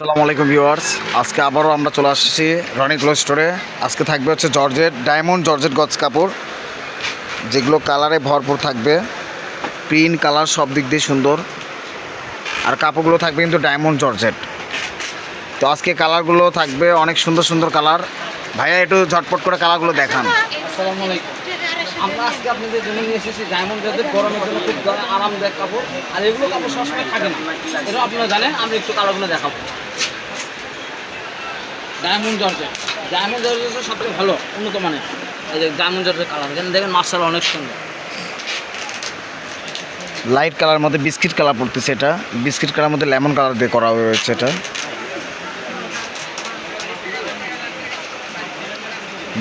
আসসালামু আলাইকুম ভিউয়ার্স। আজকে আবারও আমরা চলে আসছি রনি ক্লোথ স্টোরে। আজকে থাকবে হচ্ছে জর্জেট, ডায়মন্ড জর্জেট গজ কাপড়, যেগুলো কালারে ভরপুর থাকবে। প্রিন্ট কালার সব দিক দিয়ে সুন্দর। আর কাপড়গুলো থাকবে কিন্তু ডায়মন্ড জর্জেট। তো আজকে কালারগুলো থাকবে অনেক সুন্দর সুন্দর কালার। ভাইয়া, একটু ঝটপট করে কালারগুলো দেখান। আমরা আজকে আপনাদের জন্য নিয়ে এসেছি ডায়মন্ড জাতের গরমের জন্য খুব আরামদায়ক কাপড়। আর এগুলো কাপড় সবসময় থাকে না। এটা আপনারা জানেন, আমরা একটু কালারগুলো দেখাবো। ডায়মন্ড জর্জেট ডায়মন্ড জর্জেট সবথেকে ভালো, উন্নত মানের। এই যে ডায়মন্ড জর্জের কালার এখানে দেখেন মার্শাল অনেক সুন্দর। লাইট কালার মধ্যে বিস্কিট কালার পড়তেছে এটা। বিস্কিট কালার মধ্যে লেমন কালার দিয়ে করা হয়েছে এটা।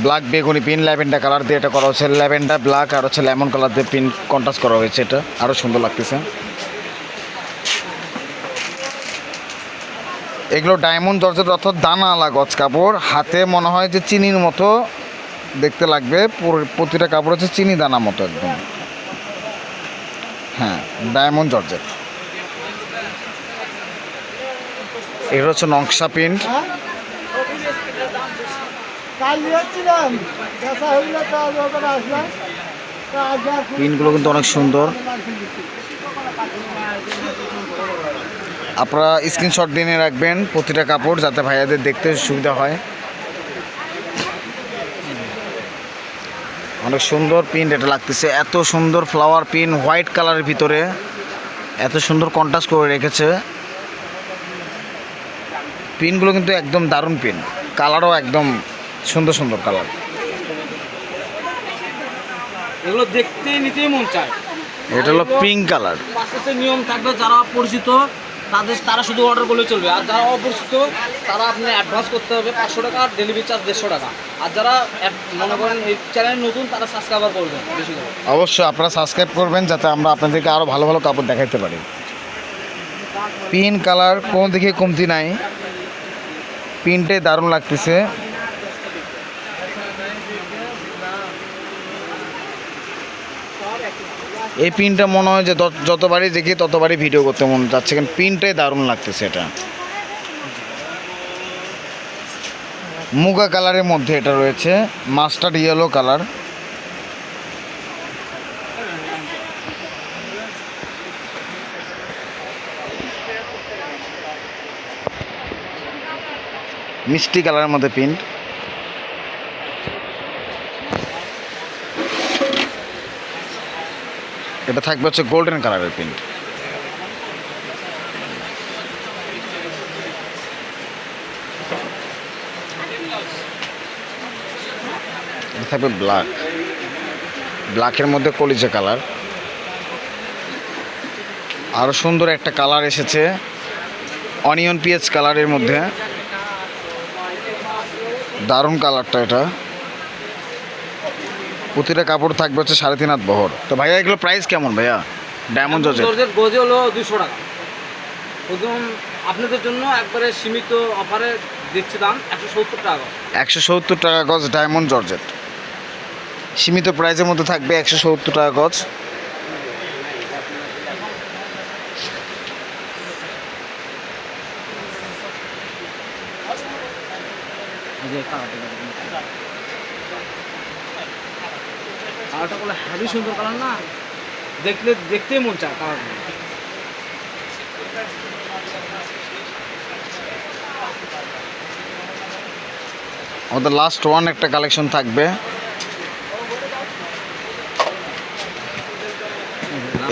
ব্ল্যাক বেগুনি পিন ল্যাভেন্ডার কালার দিয়ে এটা করা হয়েছে। ল্যাভেন্ডার ব্ল্যাক আর হচ্ছে লেমন কালার দিয়ে পিন কন্ট্রাস্ট করা হয়েছে এটা। আরও সুন্দর লাগতেছে। এগুলো ডায়মন্ড জর্জেট অর্থাৎ দানা আলা গজ কাপড়। হাতে মনে হয় যে চিনির মতো দেখতে লাগবে। প্রতিটা কাপড় হচ্ছে চিনি দানা মতো একদম। হ্যাঁ ডায়মন্ড জর্জেট এগুলো হচ্ছে নকশা প্রিন্ট। প্রিন্টগুলো কিন্তু অনেক সুন্দর। আপনারা স্ক্রিনশট দিয়ে নিয়ে রাখবেন প্রতিটা কাপড় যাতে ভাইয়াদের দেখতে সুবিধা হয়। অনেক সুন্দর প্রিন্ট এটা লাগতেছে। এত সুন্দর ফ্লাওয়ার প্রিন্ট হোয়াইট কালারের ভিতরে। এত সুন্দর কন্ট্রাস্ট করে রেখেছে। প্রিন্টগুলো কিন্তু একদম দারুণ প্রিন্ট কালারও একদম সুন্দর সুন্দর কালার এগুলো দেখতেই নিতেই মন চায়। এটা হলো পিঙ্ক কালার নিয়ম থাকবে যারা পরিচিত তাদের তারা শুধু অর্ডার করলে চলবে। আর যারা অপরিচিত তারা আপনি অ্যাডভান্স করতে হবে পাঁচশো টাকা আর ডেলিভারি চার্জ দেড়শো টাকা। আর যারা মনে করেন এই চ্যানেল নতুন, তারা সাবস্ক্রাইবার করবেন বেশি অবশ্যই আপনারা সাবস্ক্রাইব করবেন যাতে আমরা আপনাদেরকে আরও ভালো ভালো কাপড় দেখাইতে পারি। পিন কালার, কোনো দিকে কমতি নাই। পিনটে দারুণ লাগতেছে। এই পিনটা মনে হয় যে যত- যতবারই দেখি ততবারই ভিডিও করতে মন যাচ্ছে, কারণ পিনটাই দারুণ লাগতেছে এটা। মুগা কালারের মধ্যে এটা রয়েছে, মাস্টার্ড ইয়েলো কালার। মিষ্টি কালারের মধ্যে প্রিন্ট এটা থাকবে হচ্ছে গোল্ডেন কালারের প্রিন্ট এটা থাকবে ব্ল্যাক ব্ল্যাকের মধ্যে কলিজা কালার আরও সুন্দর একটা কালার এসেছে। অনিয়ন পিএচ কালারের মধ্যে। দারুণ কালারটা এটা। প্রতিটা কাপড় থাকবে হচ্ছে সাড়ে তিন হাত বহর। তো ভাইয়া এগুলো প্রাইস কেমন ভাইয়া? ডায়মন্ড জর্জেট জর্জের গজে হলো দুশো টাকা। প্রথম আপনাদের জন্য একবারে সীমিত অফারে দিচ্ছি দাম একশো সত্তর টাকা একশো সত্তর টাকা গজ ডায়মন্ড জর্জেট সীমিত প্রাইসের মধ্যে থাকবে একশো সত্তর টাকা গজ। যে কালারটা করলে হ্যাভি সুন্দর কালার না দেখলে দেখতেই মন চায় কালার আমাদের লাস্ট ওয়ান একটা কালেকশন থাকবে।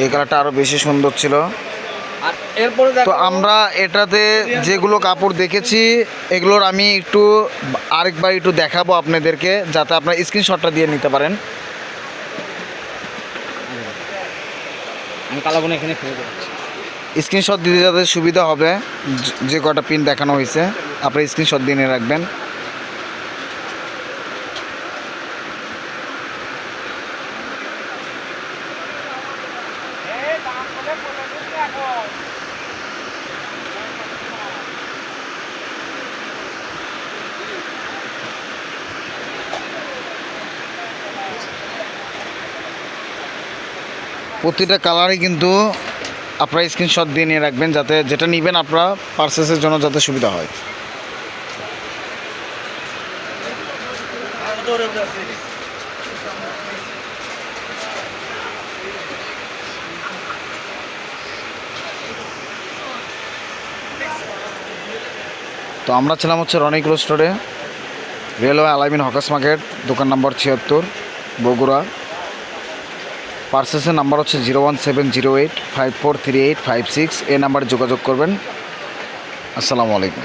এই কালারটা আরও বেশি সুন্দর ছিল। তো আমরা এটাতে যেগুলো কাপড় দেখেছি এগুলোর আমি একটু আরেকবার একটু দেখাবো আপনাদেরকে যাতে আপনারা স্ক্রিনশটটা দিয়ে নিতে পারেন। আমি কালাগুলো এখানে ফেলে দিচ্ছি স্ক্রিনশট দিতে যাতে সুবিধা হবে যে- যে কটা পিন দেখানো হয়েছে আপনি স্ক্রিনশট দিয়ে নিয়ে রাখবেন। প্রতিটা কালারই কিন্তু আপনারা স্ক্রিনশট দিয়ে নিয়ে রাখবেন যাতে যেটা নেবেন আপনারা পার্সেসের জন্য যাতে সুবিধা হয়। তো আমরা ছিলাম হচ্ছে রনিকুল স্টোরে রেলওয়ে আলামিন হকাস মার্কেট, দোকান নম্বর ছিয়াত্তর, বগুড়া। পার্সেসের নাম্বার হচ্ছে zero one seven zero eight five four three eight five six. এ নাম্বারে যোগাযোগ করবেন। আসসালামু আলাইকুম।